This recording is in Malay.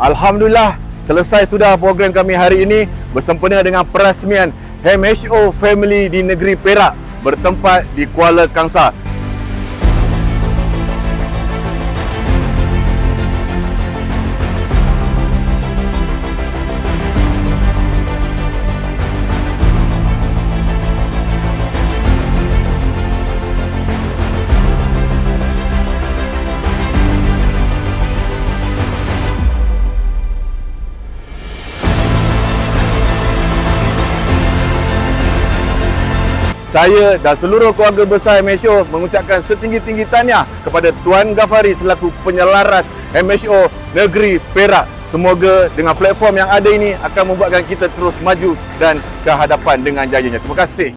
Alhamdulillah selesai sudah program kami hari ini bersempena dengan perasmian MHO Family di negeri Perak bertempat di Kuala Kangsar. Saya dan seluruh keluarga besar MHO mengucapkan setinggi-tinggi tahniah kepada Tuan Gafari selaku penyelaras MHO Negeri Perak. Semoga dengan platform yang ada ini akan membuatkan kita terus maju dan ke hadapan dengan jayanya. Terima kasih.